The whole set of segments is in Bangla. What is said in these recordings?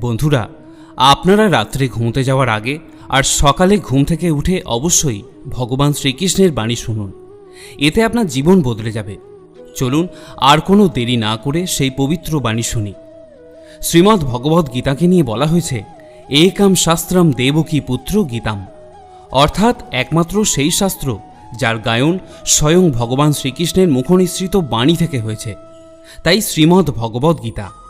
বন্ধুরা, আপনারা রাত্রে ঘুমোতে যাওয়ার আগে আর সকালে ঘুম থেকে উঠে অবশ্যই ভগবান শ্রীকৃষ্ণের বাণী শুনুন। এতে আপনার জীবন বদলে যাবে। চলুন আর কোনো দেরি না করে সেই পবিত্র বাণী শুনি। শ্রীমদ্ ভগবদ্ গীতাকে নিয়ে বলা হয়েছে, একাম শাস্ত্রম দেবকী পুত্র গীতাম। অর্থাৎ একমাত্র সেই শাস্ত্র যার গায়ন স্বয়ং ভগবান শ্রীকৃষ্ণের মুখনিসৃত বাণী থেকে হয়েছে। তাই শ্রীমদ্ ভগবদ্গীতা গীতা।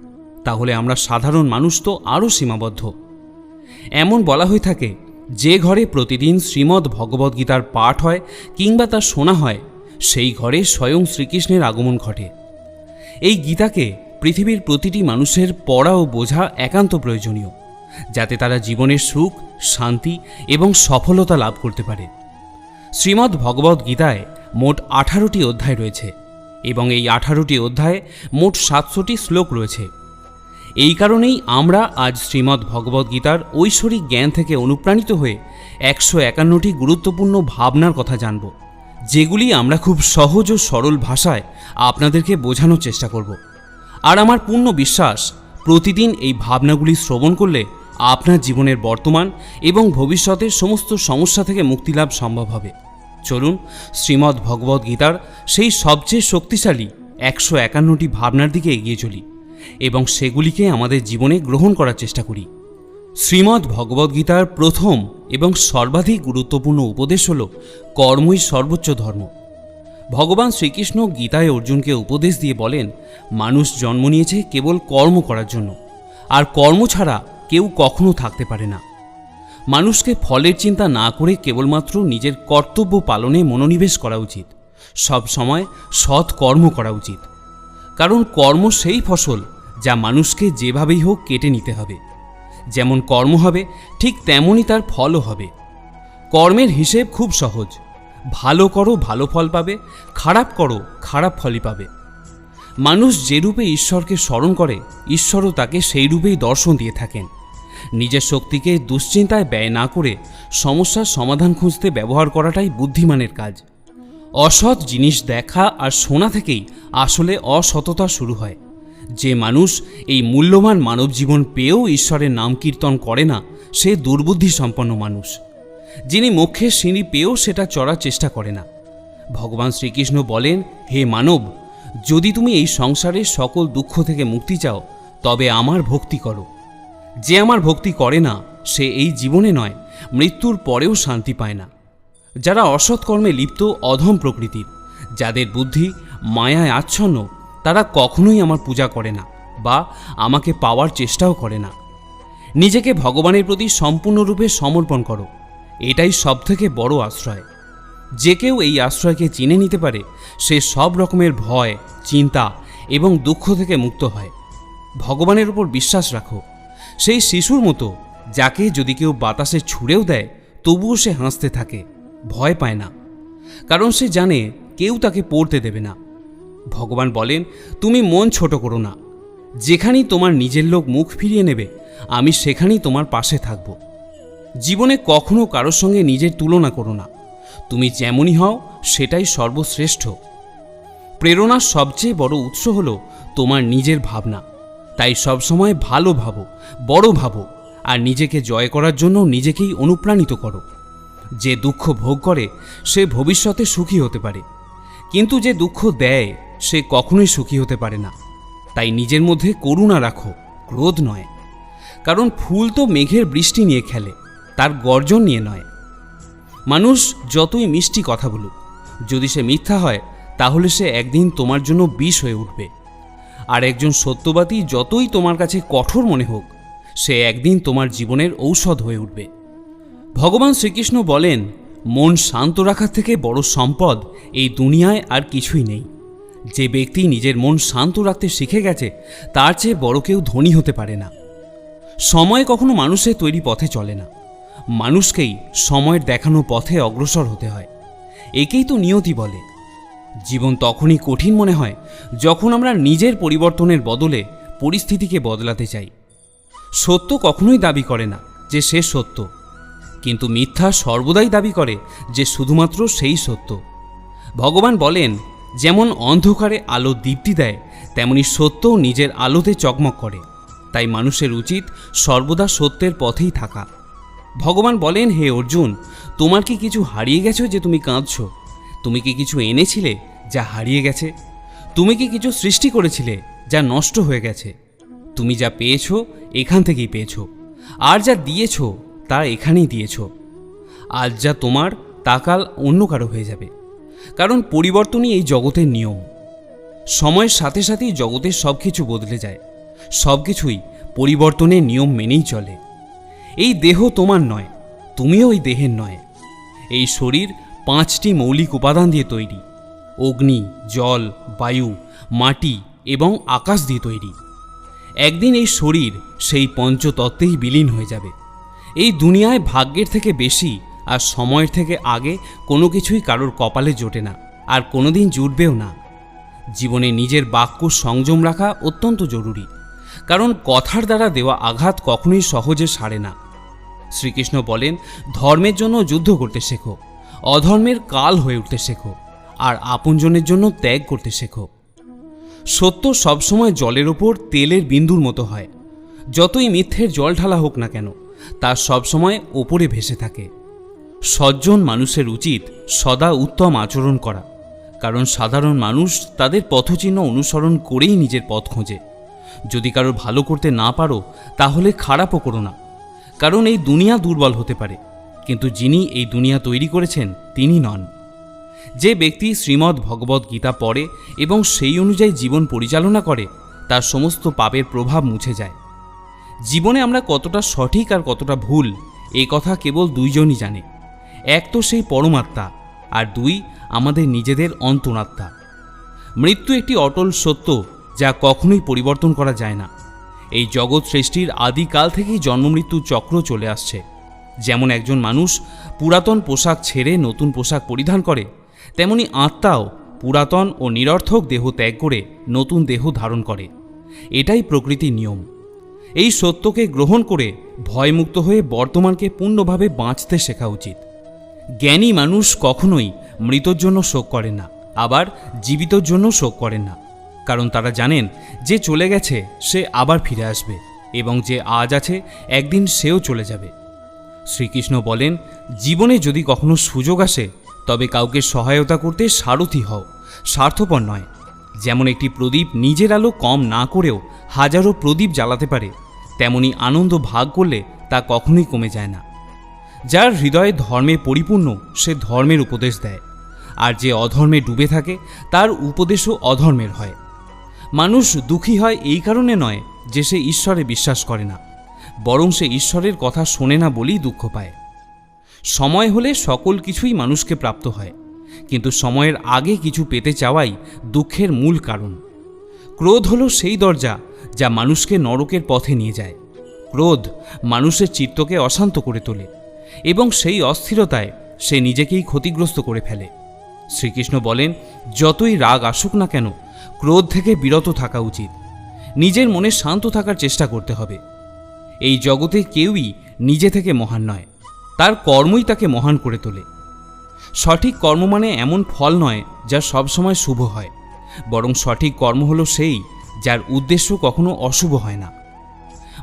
তাহলে আমরা সাধারণ মানুষ তো আরও সীমাবদ্ধ। এমন বলা হয়ে থাকে, যে ঘরে প্রতিদিন শ্রীমদ্ ভগবদ্গীতার পাঠ হয় কিংবা তা শোনা হয়, সেই ঘরে স্বয়ং শ্রীকৃষ্ণের আগমন ঘটে। এই গীতাকে পৃথিবীর প্রতিটি মানুষের পড়া ও বোঝা একান্ত প্রয়োজনীয়, যাতে তারা জীবনের সুখ, শান্তি এবং সফলতা লাভ করতে পারে। শ্রীমদ্ ভগবদ্ গীতায় মোট আঠারোটি অধ্যায় রয়েছে এবং এই আঠারোটি অধ্যায়ে মোট সাতশোটি শ্লোক রয়েছে। এই কারণেই আমরা আজ শ্রীমদ্ ভগবদ্ গীতার ঐশ্বরিক জ্ঞান থেকে অনুপ্রাণিত হয়ে একশো একান্নটি গুরুত্বপূর্ণ ভাবনার কথা জানব, যেগুলি আমরা খুব সহজ ও সরল ভাষায় আপনাদেরকে বোঝানোর চেষ্টা করব। আর আমার পূর্ণ বিশ্বাস, প্রতিদিন এই ভাবনাগুলি শ্রবণ করলে আপনার জীবনের বর্তমান এবং ভবিষ্যতের সমস্ত সমস্যা থেকে মুক্তিলাভ সম্ভব হবে। চলুন, শ্রীমদ্ ভগবদ্গীতার সেই সবচেয়ে শক্তিশালী একশো একান্নটি ভাবনার দিকে এগিয়ে চলি। এবং সেগুলিকে আমাদের জীবনে গ্রহণ করার চেষ্টা করি। শ্রীমদ্ ভগবদ্গীতার প্রথম এবং সর্বাধিক গুরুত্বপূর্ণ উপদেশ হল, কর্মই সর্বোচ্চ ধর্ম। ভগবান শ্রীকৃষ্ণ গীতায় অর্জুনকে উপদেশ দিয়ে বলেন, মানুষ জন্ম নিয়েছে কেবল কর্ম করার জন্য, আর কর্ম ছাড়া কেউ কখনো থাকতে পারে না। মানুষকে ফলের চিন্তা না করে কেবলমাত্র নিজের কর্তব্য পালনে মনোনিবেশ করা উচিত। সব সময় সৎ কর্ম করা উচিত। কারণ কর্ম সেই ফসল যা মানুষকে যেভাবেই হোক কেটে নিতে হবে। যেমন কর্ম হবে, ঠিক তেমনই তার ফলও হবে। কর্মের হিসেব খুব সহজ। ভালো করো, ভালো ফল পাবে, খারাপ করো, খারাপ ফলই পাবে। মানুষ যে রূপে ঈশ্বরকে স্মরণ করে, ঈশ্বরও তাকে সেই রূপেই দর্শন দিয়ে থাকেন। নিজের শক্তিকে দুশ্চিন্তায় ব্যয় না করে সমস্যার সমাধান খুঁজতে ব্যবহার করাটাই বুদ্ধিমানের কাজ। অসৎ জিনিস দেখা আর শোনা থেকেই আসলে অসততা শুরু হয়। যে মানুষ এই মূল্যবান মানব জীবন পেয়েও ঈশ্বরের নাম কীর্তন করে না, সে দুর্বুদ্ধি সম্পন্ন মানুষ। যিনি মোক্ষের সিঁড়ি পেয়েও সেটা চড়ার চেষ্টা করে না। ভগবান শ্রীকৃষ্ণ বলেন, হে মানব, যদি তুমি এই সংসারের সকল দুঃখ থেকে মুক্তি চাও, তবে আমার ভক্তি করো। যে আমার ভক্তি করে না, সে এই জীবনে নয়, মৃত্যুর পরেও শান্তি পায় না। যারা অসৎ কর্মে লিপ্ত অধম প্রকৃতির যাদের বুদ্ধি মায়ায় আচ্ছন্ন, তারা কখনোই আমার পূজা করে না বা আমাকে পাওয়ার চেষ্টাও করে না। নিজেকে ভগবানের প্রতি সম্পূর্ণরূপে সমর্পণ করো, এটাই সবথেকে বড় আশ্রয়। যে কেউ এই আশ্রয়কে চিনে নিতে পারে, সে সব রকমের ভয়, চিন্তা এবং দুঃখ থেকে মুক্ত হয়। ভগবানের উপর বিশ্বাস রাখো, সেই শিশুর মতো যাকে যদি কেউ বাতাসে ছুঁড়েও দেয়, তবুও সে হাসতে থাকে। ভয় পায় না। কারণ সে জানে কেউ তাকে পড়তে দেবে না। ভগবান বলেন, তুমি মন ছোট করো না। যেখানেই তোমার নিজের লোক মুখ ফিরিয়ে নেবে, আমি সেখানেই তোমার পাশে থাকব। জীবনে কখনো কারোর সঙ্গে নিজের তুলনা করো না। তুমি যেমনই হও, সেটাই সর্বশ্রেষ্ঠ। প্রেরণার সবচেয়ে বড় উৎস হল তোমার নিজের ভাবনা। তাই সবসময় ভালো ভাবো, বড় ভাবো, আর নিজেকে জয় করার জন্য নিজেকেই অনুপ্রাণিত করো। যে দুঃখ ভোগ করে, সে ভবিষ্যতে সুখী হতে পারে। কিন্তু যে দুঃখ দেয়, সে কখনোই সুখী হতে পারে না। তাই নিজের মধ্যে করুণা রাখো, ক্রোধ নয়। কারণ ফুল তো মেঘের বৃষ্টি নিয়ে খেলে, তার গর্জন নিয়ে নয়। মানুষ যতই মিষ্টি কথা বলুক, যদি সে মিথ্যা হয়, তাহলে সে একদিন তোমার জন্য বিষ হয়ে উঠবে। আর একজন সত্যবাদী যতই তোমার কাছে কঠোর মনে হোক, সে একদিন তোমার জীবনের ঔষধ হয়ে উঠবে। ভগবান শ্রীকৃষ্ণ বলেন, মন শান্ত রাখার থেকে বড় সম্পদ এই দুনিয়ায় আর কিছুই নেই। যে ব্যক্তি নিজের মন শান্ত রাখতে শিখে গেছে, তার চেয়ে বড় কেউ ধনী হতে পারে না। সময় কখনো মানুষের তৈরি পথে চলে না। মানুষকেই সময়ের দেখানো পথে অগ্রসর হতে হয়। একেই তো নিয়তি বলে। জীবন তখনই কঠিন মনে হয়, যখন আমরা নিজের পরিবর্তনের বদলে পরিস্থিতিকে বদলাতে চাই। সত্য কখনোই দাবি করে না যে সে সত্য। কিন্তু মিথ্যা সর্বদাই দাবি করে যে শুধুমাত্র সেই সত্য। ভগবান বলেন, যেমন অন্ধকারে আলো দীপ্তি দেয়, তেমনি সত্য নিজের আলোতে চকমক করে। তাই মানুষের উচিত সর্বদা সত্যের পথেই থাকা। ভগবান বলেন, হে অর্জুন, তোমার কি কিছু হারিয়ে গেছো যে তুমি কাঁদছ? তুমি কি কিছু এনেছিলে যা হারিয়ে গেছে? তুমি কি কিছু সৃষ্টি করেছিলে যা নষ্ট হয়ে গেছে? তুমি যা পেয়েছ, এখান থেকেই পেয়েছ। আর যা দিয়েছ তা এখানেই দিয়েছ। আজ যা তোমার, তা কাল অন্য কারও হয়ে যাবে। কারণ পরিবর্তনই এই জগতের নিয়ম। সময়ের সাথে সাথেই জগতের সব কিছু বদলে যায়। সব কিছুই পরিবর্তনের নিয়ম মেনেই চলে। এই দেহ তোমার নয়, তুমিও ওই দেহের নয়। এই শরীর পাঁচটি মৌলিক উপাদান দিয়ে তৈরি। অগ্নি, জল, বায়ু, মাটি এবং আকাশ দিয়ে তৈরি। একদিন এই শরীর সেই পঞ্চতত্ত্বেই বিলীন হয়ে যাবে। এই দুনিয়ায় ভাগ্যের থেকে বেশি আর সময়ের থেকে আগে কোনো কিছুই কারোর কপালে জোটে না আর কোনোদিন জুটবেও না। জীবনে নিজের বাক্য সংযম রাখা অত্যন্ত জরুরি। কারণ কথার দ্বারা দেওয়া আঘাত কখনোই সহজে সারে না। শ্রীকৃষ্ণ বলেন, ধর্মের জন্য যুদ্ধ করতে শেখো, অধর্মের কাল হয়ে উঠতে শেখো, আর আপনজনের জন্য ত্যাগ করতে শেখো। সত্য সবসময় জলের ওপর তেলের বিন্দুর মতো হয়। যতই মিথ্যের জল ঢালা হোক না কেন তা সবসময় ওপরে ভেসে থাকে। সজ্জন মানুষের উচিত সদা উত্তম আচরণ করা, কারণ সাধারণ মানুষ তাদের পথচিহ্ন অনুসরণ করেই নিজের পথ খোঁজে। যদি কারও ভালো করতে না পারো, তাহলে খারাপও করো না, কারণ এই দুনিয়া দুর্বল হতে পারে, কিন্তু যিনি এই দুনিয়া তৈরি করেছেন, তিনি নন। যে ব্যক্তি শ্রীমদ্ ভগবদ্ গীতা পড়ে এবং সেই অনুযায়ী জীবন পরিচালনা করে, তার সমস্ত পাপের প্রভাব মুছে যায়। জীবনে আমরা কতটা সঠিক আর কতটা ভুল, এই কথা কেবল দুইজনই জানে। এক তো সেই পরমাত্মা, আর দুই আমাদের নিজেদের অন্তরাত্মা। মৃত্যু একটি অটল সত্য যা কখনোই পরিবর্তন করা যায় না। এই জগৎ সৃষ্টির আদিকাল থেকেই জন্মমৃত্যু চক্র চলে আসছে। যেমন একজন মানুষ পুরাতন পোশাক ছেড়ে নতুন পোশাক পরিধান করে, তেমনি আত্মাও পুরাতন ও নিরর্থক দেহ ত্যাগ করে নতুন দেহ ধারণ করে। এটাই প্রকৃতির নিয়ম। এই সত্যকে গ্রহণ করে ভয়মুক্ত হয়ে বর্তমানকে পূর্ণভাবে বাঁচতে শেখা উচিত। জ্ঞানী মানুষ কখনোই মৃতর জন্য শোক করে না, আবার জীবিতর জন্য শোক করে না। কারণ তারা জানেন, যে চলে গেছে, সে আবার ফিরে আসবে, এবং যে আজ আছে, একদিন সেও চলে যাবে। শ্রীকৃষ্ণ বলেন, জীবনে যদি কখনো সুযোগ আসে, তবে কাউকে সহায়তা করতে সারথি হও, স্বার্থপর নয়। যেমন একটি প্রদীপ নিজের আলো কম না করেও হাজারো প্রদীপ জ্বালাতে পারে, তেমনি আনন্দ ভাগ করলে তা কখনোই কমে যায় না। যার হৃদয়ে ধর্মে পরিপূর্ণ, সে ধর্মের উপদেশ দেয়। আর যে অধর্মে ডুবে থাকে, তার উপদেশও অধর্মের হয়। মানুষ দুঃখী হয় এই কারণে নয় যে সে ঈশ্বরে বিশ্বাস করে না, বরং সে ঈশ্বরের কথা শোনে না বলেই দুঃখ পায়। সময় হলে সকল কিছুই মানুষকে প্রাপ্ত হয়। কিন্তু সময়ের আগে কিছু পেতে চাওয়াই দুঃখের মূল কারণ। ক্রোধ হলো সেই দরজা যা মানুষকে নরকের পথে নিয়ে যায়। ক্রোধ মানুষের চিত্তকে অশান্ত করে তোলে এবং সেই অস্থিরতায় সে নিজেকেই ক্ষতিগ্রস্ত করে ফেলে। শ্রীকৃষ্ণ বলেন, যতই রাগ আসুক না কেন, ক্রোধ থেকে বিরত থাকা উচিত। নিজের মনে শান্ত থাকার চেষ্টা করতে হবে। এই জগতে কেউই নিজে থেকে মহান নয়, তার কর্মই তাকে মহান করে তোলে। সঠিক কর্ম মানে এমন ফল নয় যা সবসময় শুভ হয়। বরং সঠিক কর্ম হলো সেই যার উদ্দেশ্য কখনো অশুভ হয় না।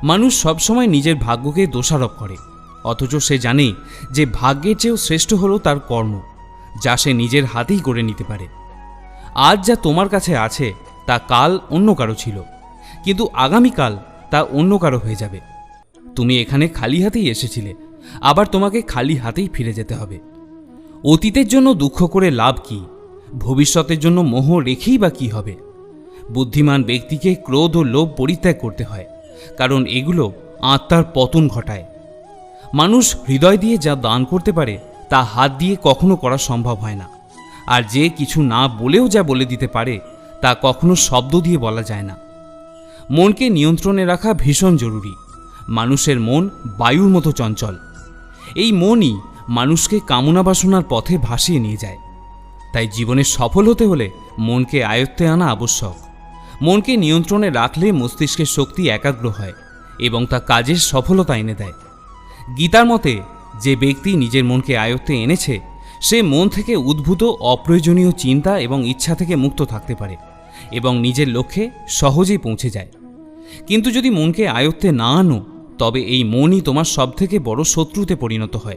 মানুষ সবসময় নিজের ভাগ্যকে দোষারোপ করে। অথচ সে জানে যে ভাগ্যের চেয়েও শ্রেষ্ঠ হলো তার কর্ম, যা সে নিজের হাতেই করে নিতে পারে। আজ যা তোমার কাছে আছে, তা কাল অন্য কারও ছিল। কিন্তু আগামীকাল তা অন্য কারও হয়ে যাবে। তুমি এখানে খালি হাতেই এসেছিলে। আবার তোমাকে খালি হাতেই ফিরে যেতে হবে। অতীতের জন্য দুঃখ করে লাভ কি? ভবিষ্যতের জন্য মোহ রেখেই বা কী হবে? বুদ্ধিমান ব্যক্তিকে ক্রোধ ও লোভ পরিত্যাগ করতে হয়, কারণ এগুলো আত্মার পতন ঘটায়। মানুষ হৃদয় দিয়ে যা দান করতে পারে, তা হাত দিয়ে কখনো করা সম্ভব হয় না। আর যে কিছু না বলেও যা বলে দিতে পারে, তা কখনো শব্দ দিয়ে বলা যায় না। মনকে নিয়ন্ত্রণে রাখা ভীষণ জরুরি। মানুষের মন বায়ুর মতো চঞ্চল। এই মনই মানুষকে কামনা বাসনার পথে ভাসিয়ে নিয়ে যায়। তাই জীবনে সফল হতে হলে মনকে আয়ত্তে আনা আবশ্যক। মনকে নিয়ন্ত্রণে রাখলে মস্তিষ্কের শক্তি একাগ্র হয় এবং তা কাজের সফলতা এনে দেয়। গীতার মতে, যে ব্যক্তি নিজের মনকে আয়ত্তে এনেছে, সে মন থেকে উদ্ভূত অপ্রয়োজনীয় চিন্তা এবং ইচ্ছা থেকে মুক্ত থাকতে পারে এবং নিজের লক্ষ্যে সহজেই পৌঁছে যায়। কিন্তু যদি মনকে আয়ত্তে না আনো, তবে এই মনই তোমার সবথেকে বড় শত্রুতে পরিণত হয়।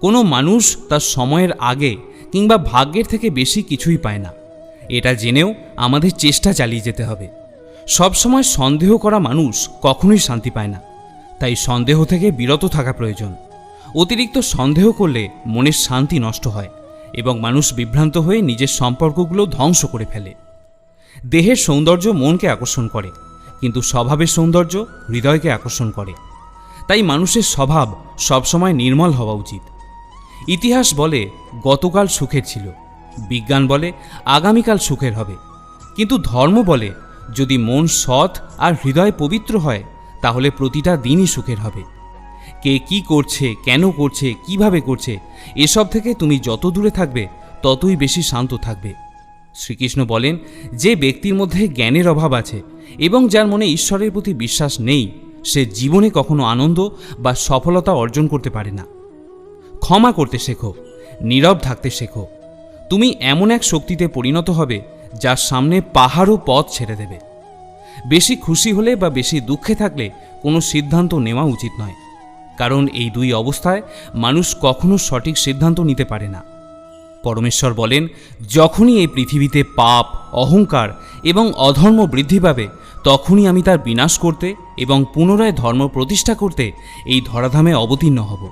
কোনো মানুষ তার সময়ের আগে কিংবা ভাগ্যের থেকে বেশি কিছুই পায় না। এটা জেনেও আমাদের চেষ্টা চালিয়ে যেতে হবে। সবসময় সন্দেহ করা মানুষ কখনোই শান্তি পায় না। তাই সন্দেহ থেকে বিরত থাকা প্রয়োজন। অতিরিক্ত সন্দেহ করলে মনের শান্তি নষ্ট হয় এবং মানুষ বিভ্রান্ত হয়ে নিজের সম্পর্কগুলো ধ্বংস করে ফেলে। দেহের সৌন্দর্য মনকে আকর্ষণ করে, কিন্তু স্বভাবের সৌন্দর্য হৃদয়কে আকর্ষণ করে। তাই মানুষের স্বভাব সবসময় নির্মল হওয়া উচিত। ইতিহাস বলে গতকাল সুখের ছিল, বিজ্ঞান বলে আগামীকাল সুখের হবে। কিন্তু ধর্ম বলে যদি মন সৎ আর হৃদয় পবিত্র হয়, তাহলে প্রতিটা দিনই সুখের হবে। কে কি করছে, কেন করছে, কীভাবে করছে, এসব থেকে তুমি যত দূরে থাকবে, ততই বেশি শান্ত থাকবে। শ্রীকৃষ্ণ বলেন, যে ব্যক্তির মধ্যে জ্ঞানের অভাব আছে এবং যার মনে ঈশ্বরের প্রতি বিশ্বাস নেই, সে জীবনে কখনো আনন্দ বা সফলতা অর্জন করতে পারে না। ক্ষমা করতে শেখো, নীরব থাকতে শেখো। তুমি এমন এক শক্তিতে পরিণত হবে যার সামনে পাহাড়ও পথ ছেড়ে দেবে। বেশি খুশি হলে বা বেশি দুঃখে থাকলে কোনো সিদ্ধান্ত নেওয়া উচিত নয়, কারণ এই দুই অবস্থায় মানুষ কখনো সঠিক সিদ্ধান্ত নিতে পারে না। পরমেশ্বর বলেন, যখনই এই পৃথিবীতে পাপ, অহংকার এবং অধর্ম বৃদ্ধি পাবে, তখনই আমি তার বিনাশ করতে এবং পুনরায় ধর্ম প্রতিষ্ঠা করতে এই ধরাধামে অবতীর্ণ হব।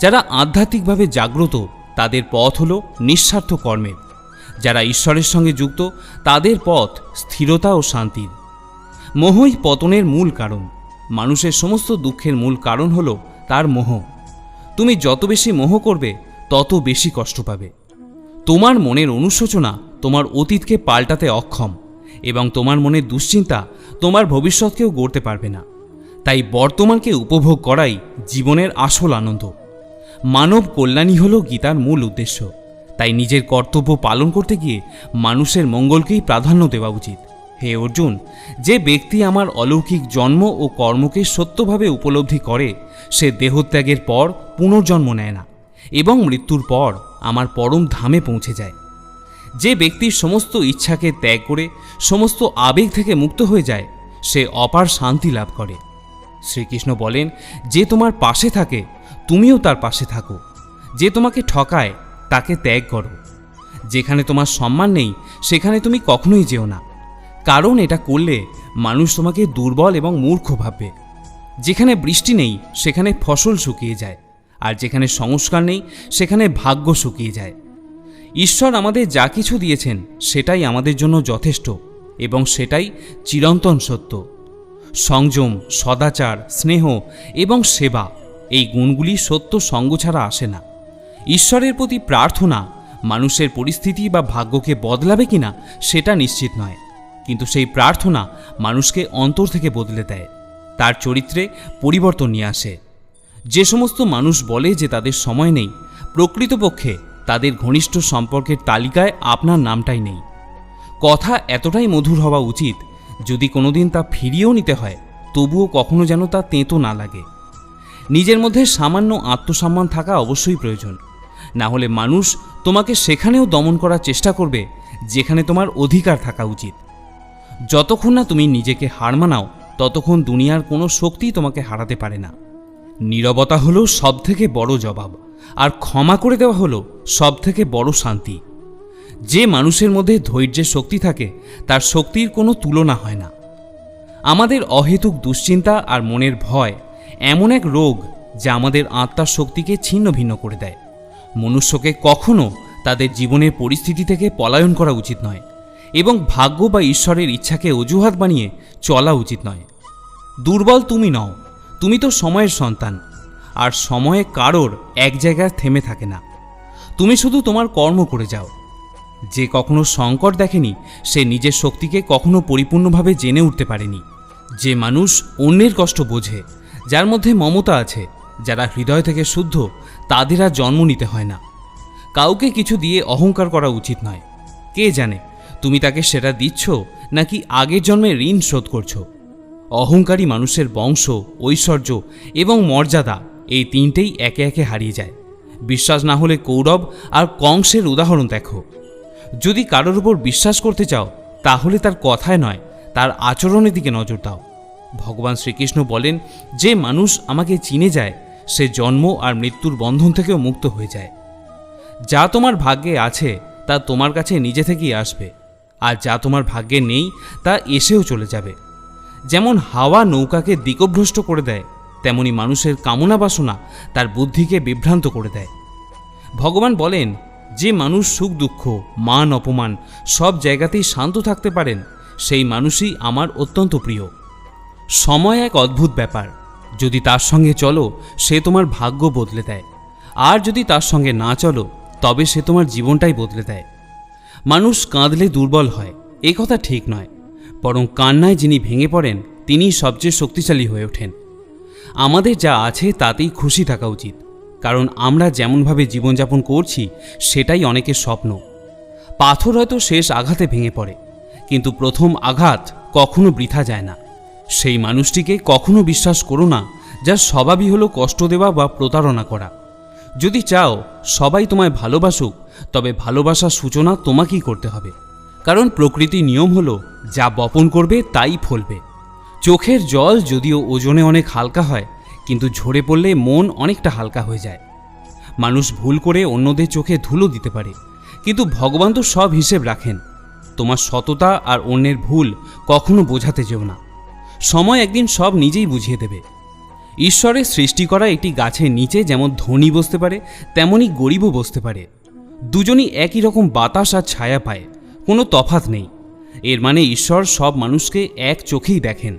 যারা আধ্যাত্মিকভাবে জাগ্রত, তাদের পথ হল নিঃস্বার্থ কর্মের যারা ঈশ্বরের সঙ্গে যুক্ত, তাদের পথ স্থিরতা ও শান্তির। মোহই পতনের মূল কারণ। মানুষের সমস্ত দুঃখের মূল কারণ হল তার মোহ। তুমি যত বেশি মোহ করবে, তত বেশি কষ্ট পাবে। তোমার মনের অনুশোচনা তোমার অতীতকে পাল্টাতে অক্ষম এবং তোমার মনের দুশ্চিন্তা তোমার ভবিষ্যৎকেও গড়তে পারবে না। তাই বর্তমানকে উপভোগ করাই জীবনের আসল আনন্দ। মানব কল্যাণই হল গীতার মূল উদ্দেশ্য। তাই নিজের কর্তব্য পালন করতে গিয়ে মানুষের মঙ্গলকেই প্রাধান্য দেওয়া উচিত। হে অর্জুন, যে ব্যক্তি আমার অলৌকিক জন্ম ও কর্মকে সত্যভাবে উপলব্ধি করে, সে দেহত্যাগের পর পুনর্জন্ম নেয় না এবং মৃত্যুর পর আমার পরম ধামে পৌঁছে যায়। যে ব্যক্তির সমস্ত ইচ্ছাকে ত্যাগ করে, সমস্ত আবেগ থেকে মুক্ত হয়ে যায়, সে অপার শান্তি লাভ করে। শ্রীকৃষ্ণ বলেন, যে তোমার পাশে থাকে তুমিও তার পাশে থাকো। যে তোমাকে ঠকায়, তাকে ত্যাগ করো। যেখানে তোমার সম্মান নেই, সেখানে তুমি কখনোই যেও না। কারণ এটা করলে মানুষ তোমাকে দুর্বল এবং মূর্খ ভাববে। যেখানে বৃষ্টি নেই, সেখানে ফসল শুকিয়ে যায়। আর যেখানে সংস্কার নেই, সেখানে ভাগ্য শুকিয়ে যায়। ঈশ্বর আমাদের যা কিছু দিয়েছেন, সেটাই আমাদের জন্য যথেষ্ট এবং সেটাই চিরন্তন সত্য। সংযম, সদাচার, স্নেহ এবং সেবা এই গুণগুলি সত্য সঙ্গ ছাড়া আসে না। ঈশ্বরের প্রতি প্রার্থনা মানুষের পরিস্থিতি বা ভাগ্যকে বদলাবে কিনা সেটা নিশ্চিত নয়। কিন্তু সেই প্রার্থনা মানুষকে অন্তর থেকে বদলে দেয়। তার চরিত্রে পরিবর্তন নিয়ে আসে। যে সমস্ত মানুষ বলে যে তাদের সময় নেই, প্রকৃতপক্ষে তাদের ঘনিষ্ঠ সম্পর্কের তালিকায় আপনার নামটাই নেই। কথা এতটাই মধুর হওয়া উচিত, যদি কোনোদিন তা ফিরিয়েও নিতে হয়, তবুও কখনো যেন তা তেঁতো না লাগে। নিজের মধ্যে সামান্য আত্মসম্মান থাকা অবশ্যই প্রয়োজন। না হলে মানুষ তোমাকে সেখানেও দমন করার চেষ্টা করবে, যেখানে তোমার অধিকার থাকা উচিত। যতক্ষণ না তুমি নিজেকে হার মানাও, ততক্ষণ দুনিয়ার কোনো শক্তি তোমাকে হারাতে পারে না। নীরবতা হলো সবথেকে বড় জবাব, আর ক্ষমা করে দেওয়া হলো সবথেকে বড় শান্তি। যে মানুষের মধ্যে ধৈর্যের শক্তি থাকে, তার শক্তির কোনো তুলনা হয় না। আমাদের অহেতুক দুশ্চিন্তা আর মনের ভয় এমন এক রোগ যা আমাদের আত্মার শক্তিকে ছিন্ন ভিন্ন করে দেয়। মনুষ্যকে কখনো তাদের জীবনের পরিস্থিতি থেকে পলায়ন করা উচিত নয় এবং ভাগ্য বা ঈশ্বরের ইচ্ছাকে অজুহাত বানিয়ে চলা উচিত নয়। দুর্বল তুমি নও, তুমি তো সময়ের সন্তান, আর সময়ে কারোর এক জায়গায় থেমে থাকে না। তুমি শুধু তোমার কর্ম করে যাও। যে কখনো সংকট দেখেনি, সে নিজের শক্তিকে কখনো পরিপূর্ণভাবে জেনে উঠতে পারেনি। যে মানুষ অন্যের কষ্ট বোঝে যার মধ্যে মমতা আছে, যারা হৃদয় থেকে শুদ্ধ, তাদের আর জন্ম নিতে হয় না। কাউকে কিছু দিয়ে অহংকার করা উচিত নয়। কে জানে, তুমি তাকে সেটা দিচ্ছ, নাকি আগের জন্মে ঋণ শোধ করছ? অহংকারী মানুষের বংশ, ঐশ্বর্য এবং মর্যাদা এই তিনটেই একে একে হারিয়ে যায়। বিশ্বাস না হলে কৌরব আর কংসের উদাহরণ দেখো। যদি কারোর উপর বিশ্বাস করতে চাও, তাহলে তার কথায় নয়, তার আচরণের দিকে নজর দাও। ভগবান শ্রীকৃষ্ণ বলেন, যে মানুষ আমাকে চিনে যায়, সে জন্ম আর মৃত্যুর বন্ধন থেকেও মুক্ত হয়ে যায়। যা তোমার ভাগ্যে আছে, তা তোমার কাছে নিজে থেকেই আসবে। আর যা তোমার ভাগ্যে নেই, তা এসেও চলে যাবে। যেমন হাওয়া নৌকাকে দিকভ্রষ্ট করে দেয়, তেমনি মানুষের কামনা বাসনা তার বুদ্ধিকে বিভ্রান্ত করে দেয়। ভগবান বলেন, যে মানুষ সুখ, দুঃখ, মান, অপমান সব জায়গাতেই শান্ত থাকতে পারেন, সেই মানুষই আমার অত্যন্ত প্রিয়। সময় এক অদ্ভুত ব্যাপার। যদি তার সঙ্গে চলো, সে তোমার ভাগ্য বদলে দেয়। আর যদি তার সঙ্গে না চলো, তবে সে তোমার জীবনটাই বদলে দেয়। মানুষ কাঁদলে দুর্বল হয়, এ কথা ঠিক নয়। বরং কান্নায় যিনি ভেঙে পড়েন, তিনিই সবচেয়ে শক্তিশালী হয়ে ওঠেন। আমাদের যা আছে, তাতেই খুশি থাকা উচিত। কারণ আমরা যেমনভাবে জীবনযাপন করছি, সেটাই অনেকের স্বপ্ন। পাথর হয়তো শেষ আঘাতে ভেঙে পড়ে, কিন্তু প্রথম আঘাত কখনো বৃথা যায় না। সেই মানুষটিকে কখনো বিশ্বাস করো না, যার স্বভাবই হলো কষ্ট দেওয়া বা প্রতারণা করা। যদি চাও সবাই তোমায় ভালোবাসুক, তবে ভালোবাসার সূচনা তোমাকেই করতে হবে। কারণ প্রকৃতির নিয়ম হলো, যা বপন করবে তাই ফলবে। চোখের জল যদিও ওজনে অনেক হালকা হয়, কিন্তু ঝরে পড়লে মন অনেকটা হালকা হয়ে যায়। মানুষ ভুল করে অন্যদের চোখে ধুলো দিতে পারে, কিন্তু ভগবান তো সব হিসেব রাখেন। তোমার সততা আর অন্যের ভুল কখনো বোঝাতে যেও না। সময় একদিন সব নিজেই বুঝিয়ে দেবে। ঈশ্বরের সৃষ্টি করা একটি গাছের নিচে যেমন ধনী বসতে পারে তেমনই গরিবও বসতে পারে। দুজনই একই রকম বাতাস আর ছায়া পায়, কোনো তফাত নেই। এর মানে ঈশ্বর সব মানুষকে এক চোখেই দেখেন।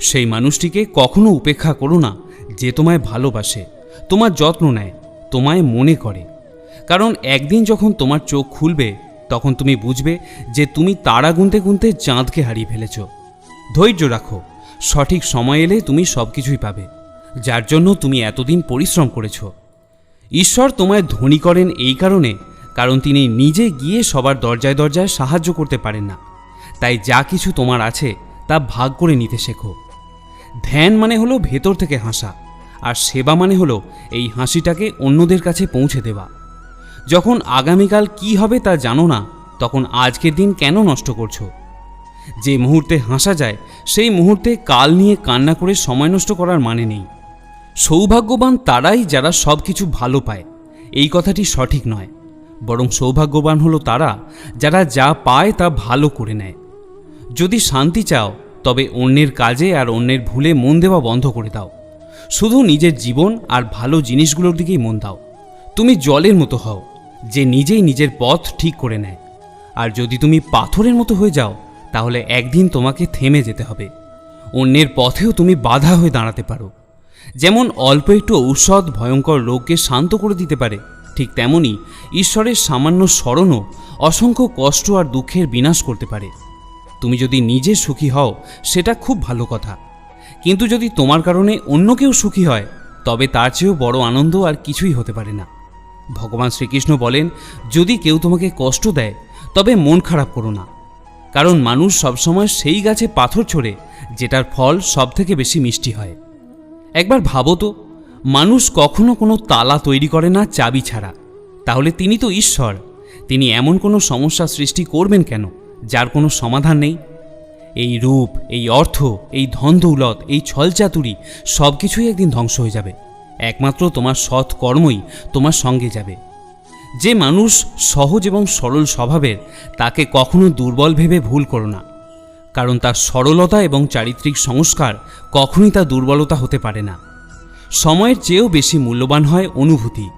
সেই মানুষটিকে কখনো উপেক্ষা করো না যে তোমায় ভালোবাসে, তোমার যত্ন নেয়, তোমায় মনে করে। কারণ একদিন যখন তোমার চোখ খুলবে, তখন তুমি বুঝবে যে তুমি তারা গুনতে গুনতে চাঁদকে হারিয়ে ফেলেছ। ধৈর্য রাখো। সঠিক সময় এলে তুমি সব কিছুই পাবে। যার জন্য তুমি এতদিন পরিশ্রম করেছ। ঈশ্বর তোমায় ধনী করেন এই কারণে, কারণ তিনি নিজে গিয়ে সবার দরজায় দরজায় সাহায্য করতে পারেন না। তাই যা কিছু তোমার আছে, তা ভাগ করে নিতে শেখো। ধ্যান মানে হলো ভেতর থেকে হাসা, আর সেবা মানে হলো এই হাসিটাকে অন্যদের কাছে পৌঁছে দেওয়া। যখন আগামীকাল কি হবে তা জানো না, তখন আজকের দিন কেন নষ্ট করছ? যে মুহূর্তে হাসা যায়, সেই মুহূর্তে কাল নিয়ে কান্না করে সময় নষ্ট করার মানে নেই। সৌভাগ্যবান তারাই যারা সব কিছু ভালো পায়। এই কথাটি সঠিক নয়। বরং সৌভাগ্যবান হলো তারা যারা যা পায় তা ভালো করে নেয়। যদি শান্তি চাও, তবে অন্যের কাজে আর অন্যের ভুলে মন দেওয়া বন্ধ করে দাও। শুধু নিজের জীবন আর ভালো জিনিসগুলোর দিকেই মন দাও। তুমি জলের মতো হও, যে নিজেই নিজের পথ ঠিক করে নেয়। আর যদি তুমি পাথরের মতো হয়ে যাও তাহলে একদিন তোমাকে থেমে যেতে হবে। অন্যের পথেও তুমি বাধা হয়ে দাঁড়াতে পারো। যেমন অল্প একটু ঔষধ ভয়ঙ্কর রোগকে শান্ত করে দিতে পারে, ঠিক তেমনি ঈশ্বরের সামান্য স্মরণও অসংখ্য কষ্ট আর দুঃখের বিনাশ করতে পারে। তুমি যদি নিজে সুখী হও, সেটা খুব ভালো কথা। কিন্তু যদি তোমার কারণে অন্য কেউ সুখী হয়, তবে তার চেয়েও বড় আনন্দ আর কিছুই হতে পারে না। ভগবান শ্রীকৃষ্ণ বলেন, যদি কেউ তোমাকে কষ্ট দেয়, তবে মন খারাপ করো না। কারণ মানুষ সবসময় সেই গাছে পাথর ছোড়ে, যেটার ফল সবথেকে বেশি মিষ্টি হয়। একবার ভাবো তো, মানুষ কখনো কোনো তালা তৈরি করে না চাবি ছাড়া। তাহলে তিনি তো ঈশ্বর। তিনি এমন কোনো সমস্যা সৃষ্টি করবেন কেন, যার কোনো সমাধান নেই? এই রূপ, এই অর্থ, এই ধন দৌলত, এই ছলচাতুরি সব কিছুই একদিন ধ্বংস হয়ে যাবে। একমাত্র তোমার সৎ কর্মই তোমার সঙ্গে যাবে। যে মানুষ সহজ এবং সরল স্বভাবের, তাকে কখনো দুর্বল ভেবে ভুল করো না। কারণ তার সরলতা এবং চারিত্রিক সংস্কার কখনই তা দুর্বলতা হতে পারে না। সময়ের চেয়েও বেশি মূল্যবান হয় অনুভূতি।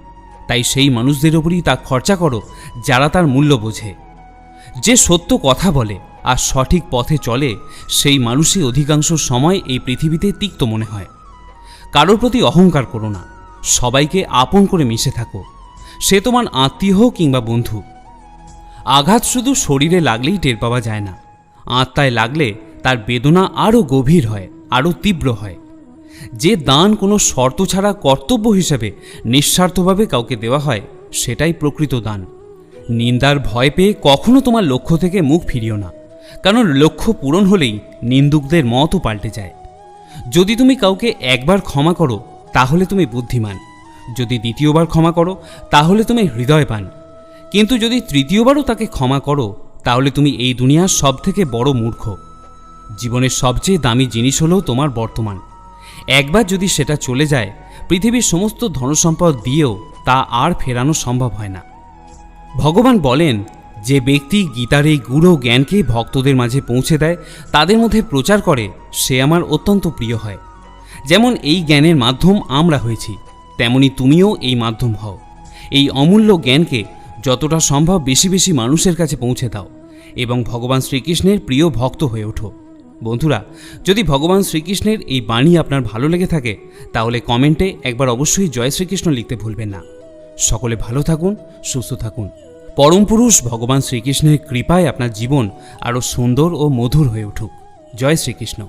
তাই সেই মানুষদের ওপরই তা খরচা করো, যারা তার মূল্য বোঝে। যে সত্য কথা বলে আর সঠিক পথে চলে, সেই মানুষই অধিকাংশ সময় এই পৃথিবীতে তিক্ত মনে হয়। কারোর প্রতি অহংকার করো না। সবাইকে আপন করে মিশে থাকো। সে তোমার আত্মীয় হোক কিংবা বন্ধু। আঘাত শুধু শরীরে লাগলেই টের পাওয়া যায় না। আত্মায় লাগলে তার বেদনা আরও গভীর হয়, আরও তীব্র হয়। যে দান কোনো শর্ত ছাড়া কর্তব্য হিসেবে নিঃস্বার্থভাবে কাউকে দেওয়া হয়, সেটাই প্রকৃত দান। নিন্দার ভয় পেয়ে কখনো তোমার লক্ষ্য থেকে মুখ ফিরিও না, কারণ লক্ষ্য পূরণ হলেই নিন্দুকদের মতও পাল্টে যায়। যদি তুমি কাউকে একবার ক্ষমা করো, তাহলে তুমি বুদ্ধিমান। যদি দ্বিতীয়বার ক্ষমা করো, তাহলে তুমি হৃদয় পান। কিন্তু যদি তৃতীয়বারও তাকে ক্ষমা করো, তাহলে তুমি এই দুনিয়ার সব থেকে বড় মূর্খ। জীবনের সবচেয়ে দামি জিনিস হলো তোমার বর্তমান। একবার যদি সেটা চলে যায়, পৃথিবীর সমস্ত ধনসম্পদ দিয়েও তা আর ফেরানো সম্ভব হয় না। ভগবান বলেন, যে ব্যক্তি গীতার এই গূঢ় জ্ঞানকে ভক্তদের মাঝে পৌঁছে দেয়, তাদের মধ্যে প্রচার করে, সে আমার অত্যন্ত প্রিয় হয়। যেমন এই জ্ঞানের মাধ্যম আমরা হয়েছি। তেমনি তুমিও এই মাধ্যম হও। এই অমূল্য জ্ঞানকে যতটা সম্ভব বেশি বেশি মানুষের কাছে পৌঁছে দাও এবং ভগবান শ্রীকৃষ্ণের প্রিয় ভক্ত হয়ে ওঠো। বন্ধুরা, যদি ভগবান শ্রীকৃষ্ণের এই বাণী আপনার ভালো লেগে থাকে, তাহলে কমেন্টে একবার অবশ্যই জয় শ্রীকৃষ্ণ লিখতে ভুলবেন না। সকলে ভালো থাকুন, সুস্থ থাকুন। পরম পুরুষ ভগবান শ্রীকৃষ্ণের কৃপায় আপনার জীবন আরও সুন্দর ও মধুর হয়ে উঠুক। জয় শ্রীকৃষ্ণ।